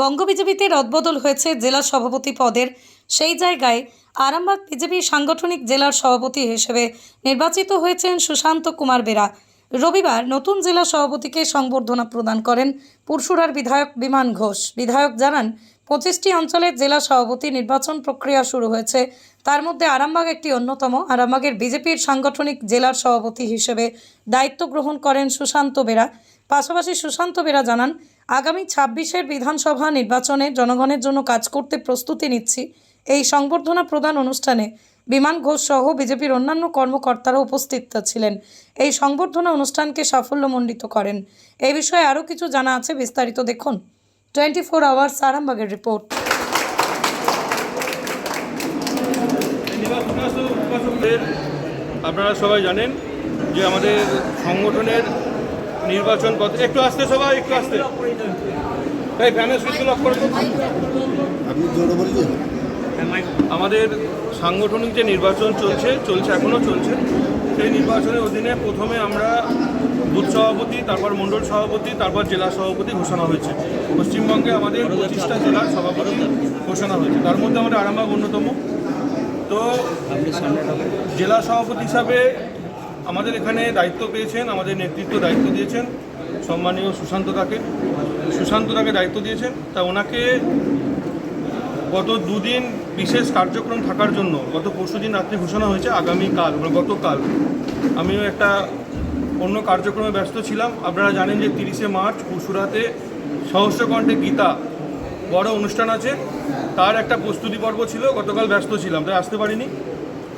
বঙ্গ বিজেপিতে রদবদল হয়েছে জেলা সভাপতি পদের। সেই জায়গায় আরামবাগ বিজেপি সাংগঠনিক জেলার সভাপতি হিসেবে নির্বাচিত হয়েছেন সুশান্ত কুমার বেরা। রবিবার নতুন জেলা সভাপতিকে সংবর্ধনা প্রদান করেন পুরসুরার বিধায়ক বিমান ঘোষ। বিধায়ক জানান, পঁচিশটি অঞ্চলের জেলা সভাপতি নির্বাচন প্রক্রিয়া শুরু হয়েছে। তার মধ্যে আরামবাগ একটি অন্যতম। আরামবাগের বিজেপির সাংগঠনিক জেলার সভাপতি হিসেবে দায়িত্ব গ্রহণ করেন সুশান্ত বেরা। পাশাপাশি সুশান্ত বেরা জানান, আগামী ছাব্বিশের বিধানসভা নির্বাচনে জনগণের জন্য কাজ করতে প্রস্তুতি নিচ্ছি। এই সংবর্ধনা প্রদান অনুষ্ঠানে বিমান ঘোষ সহ বিজেপির অন্যান্য কর্মকর্তারা উপস্থিত ছিলেন। এই সংবর্ধনা অনুষ্ঠানকে সাফল্যমণ্ডিত করেন। এই বিষয়ে আরও কিছু জানা আছে বিস্তারিত দেখুন। টোয়েন্টি ফোর আওয়ার্স আরামবাগের রিপোর্ট। আপনারা সবাই জানেন যে আমাদের সংগঠনের নির্বাচন পথ। একটু আসতে সবাই একটু আসতে। তাই ফ্যানের সুইচগুলো অফ করে আপনি জোরে বললেন আমাদের সাংগঠনিক যে নির্বাচন চলছে চলছে এখনও চলছে সেই নির্বাচনের অধীনে প্রথমে আমরা বুথ সভাপতি তারপর মণ্ডল সভাপতি তারপর জেলা সভাপতি ঘোষণা হয়েছে। পশ্চিমবঙ্গে আমাদের পঁচিশটা জেলার সভাপতি ঘোষণা হয়েছে। তার মধ্যে আমাদের আরামবাগ অন্যতম। তো জেলা সভাপতি হিসাবে আমাদের এখানে দায়িত্ব পেয়েছেন, আমাদের নেতৃত্ব দায়িত্ব দিয়েছেন সম্মানীয় সুশান্ত দাকে সুশান্ত দাকে দায়িত্ব দিয়েছেন, তা ওনাকে গত দুদিন বিশেষ কার্যক্রম থাকার জন্য, গত পরশু দিন রাত্রে ঘোষণা হয়েছে আগামীকাল মানে গতকাল। আমিও একটা অন্য কার্যক্রমে ব্যস্ত ছিলাম। আপনারা জানেন যে তিরিশে মার্চ পরশুরাতে সহস্রকণ্ঠে গীতা বড় অনুষ্ঠান আছে। তার একটা প্রস্তুতি পর্ব ছিল, গতকাল ব্যস্ত ছিলাম, তাই আসতে পারিনি।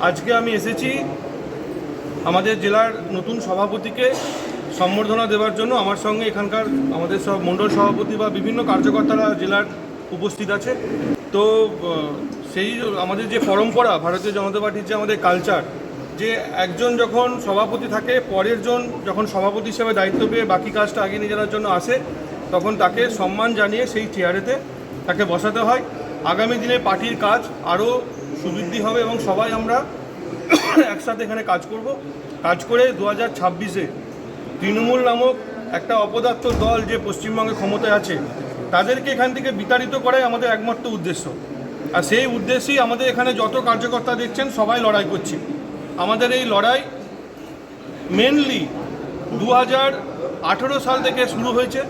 আজকে আমি এসেছি আমাদের জেলার নতুন সভাপতিকে সম্বর্ধনা দেওয়ার জন্য আমার সঙ্গে এখানকার আমাদের সব মণ্ডল সভাপতি বা বিভিন্ন কার্যকর্তারা জেলার উপস্থিত আছে। তো সেই আমাদের যে পরম্পরা, ভারতীয় জনতা পার্টির যে আমাদের কালচার যে একজন যখন সভাপতি থাকে, পরের জন যখন সভাপতি হিসেবে দায়িত্ব পেয়ে বাকি কাজটা আগে নিয়ে যাওয়ার জন্য আসে, তখন তাকে সম্মান জানিয়ে সেই চেয়ারেতে তাকে বসাতে হয়। আগামী দিনে পার্টির কাজ আরও সুবৃদ্ধি হবে এবং সবাই আমরা একসাথে এখানে কাজ করব। কাজ করে দু হাজার ছাব্বিশে তৃণমূল নামক একটা অপদার্থ দল যে পশ্চিমবঙ্গে ক্ষমতায় আছে, তাদেরকে এখান থেকে বিতাড়িত করাই আমাদের একমাত্র উদ্দেশ্য। আর সেই উদ্দেশ্যেই আমাদের এখানে যত কার্যকর্তা দেখছেন, সবাই লড়াই করছি। আমাদের এই লড়াই মেনলি দু হাজার আঠেরো সাল থেকে শুরু হয়েছে।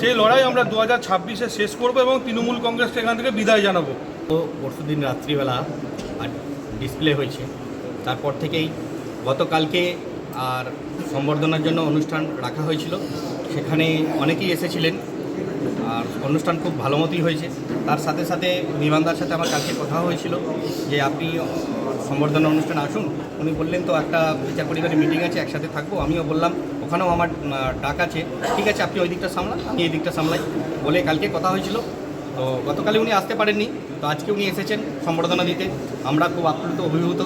সেই লড়াই আমরা দু হাজার ছাব্বিশে শেষ করব এবং তৃণমূল কংগ্রেসকে এখান থেকে বিদায় জানাব। তো পরশুদিন রাত্রিবেলা আর ডিসপ্লে হয়েছে। তারপর থেকেই গতকালকে আর সম্বর্ধনার জন্য অনুষ্ঠান রাখা হয়েছিল। সেখানে অনেকেই এসেছিলেন। আর অনুষ্ঠান খুব ভালো মতোই হয়েছে। তার সাথে সাথে বিমানদার সাথে আমার কালকে কথা হয়েছিল যে আপনি সম্বর্ধনা অনুষ্ঠানে আসুন। উনি বললেন, তো একটা বিচার পরিবারের মিটিং আছে, একসাথে থাকব। আমিও বললাম, ওখানেও আমার ডাক আছে। ঠিক আছে, আপনি ওই দিকটা সামলান, আমি এই দিকটা সামলাই। বলে কালকে কথা হয়েছিল। তো গতকালে উনি আসতে পারেননি, তো আজকে উনি এসেছেন সম্বর্ধনা দিতে। আমরা খুব আপ্লুত, অভিভূত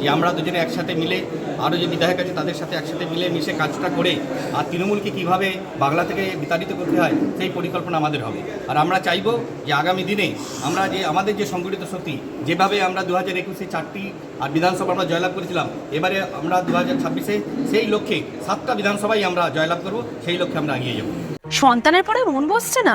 যে আমরা দুজনে একসাথে মিলে, আরও যে বিধায়ক আছে তাদের সাথে একসাথে মিলে মিশে কাজটা করে আর তৃণমূলকে কীভাবে বাংলা থেকে বিতাড়িত করতে হয়, সেই পরিকল্পনা আমাদের হবে। আর আমরা চাইব যে আগামী দিনে আমরা যে, আমাদের যে সংগঠিত শক্তি, যেভাবে আমরা দু হাজার একুশে চারটি আর বিধানসভা আমরা জয়লাভ করেছিলাম, এবারে আমরা দু হাজার ছাব্বিশে সেই লক্ষ্যে সাতটা বিধানসভায় আমরা জয়লাভ করব, সেই লক্ষ্যে আমরা এগিয়ে যাব। সন্তানের পরে মন বসছে না?